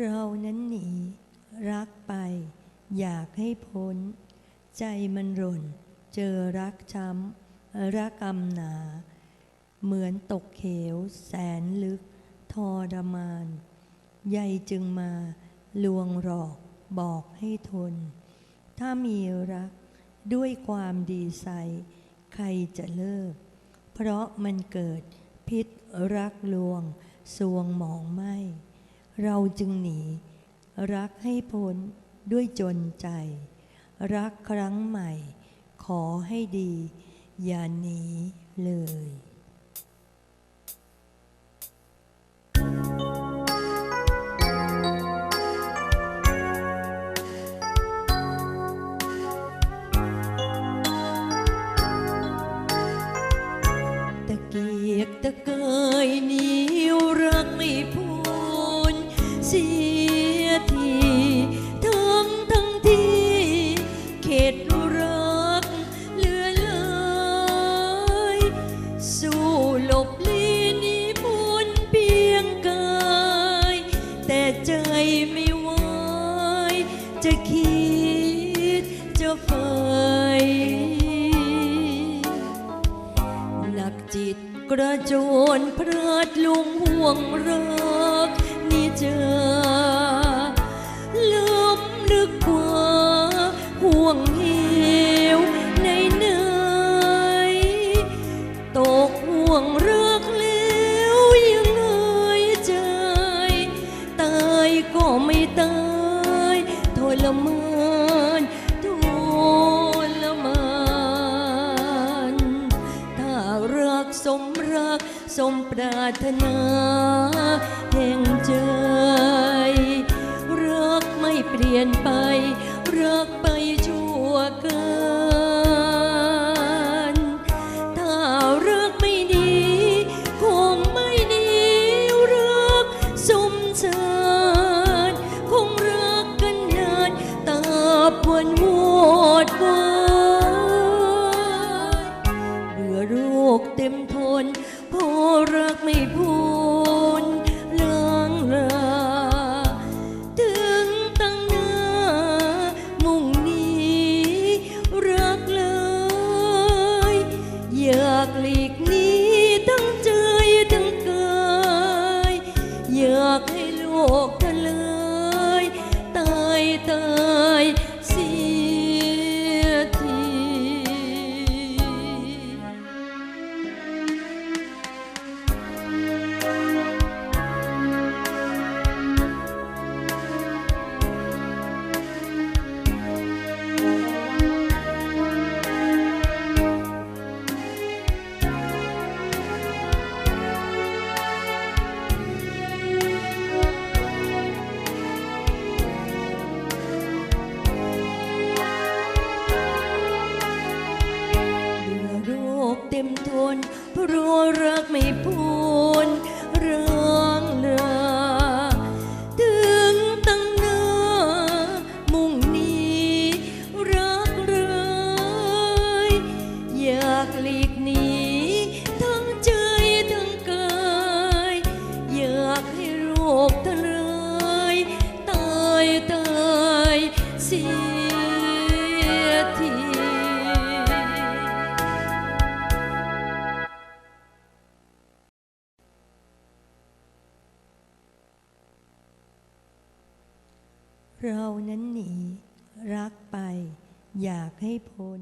เรานั้นหนี รักไป อยากให้พ้น ใจมันหล่น เจอรักช้ำรักกำหนา เหมือนตกเขว แสนลึกทรมานใยจึงมาลวงหลอกบอกให้ทน ถ้ามีรักด้วยความดีใส ใครจะเลิก เพราะมันเกิดพิษรักลวง สวงหมองไหม เราจึงหนี รักให้พ้นด้วยจนใจ รักครั้งใหม่ ขอให้ดี อย่าหนีเลย กระโจนพลาดลุงห่วงรักนี่เจอล้มลึกว่าห่วงเหวในไหนตกห่วงรักแล้วยังไงใจตายก็ไม่ตายทรมาน สมรัก สมปรารถนาแห่งใจ รักไม่เปลี่ยนไป น ราะรักไม่พ้น เรานั้นหนี รักไป อยากให้พ้น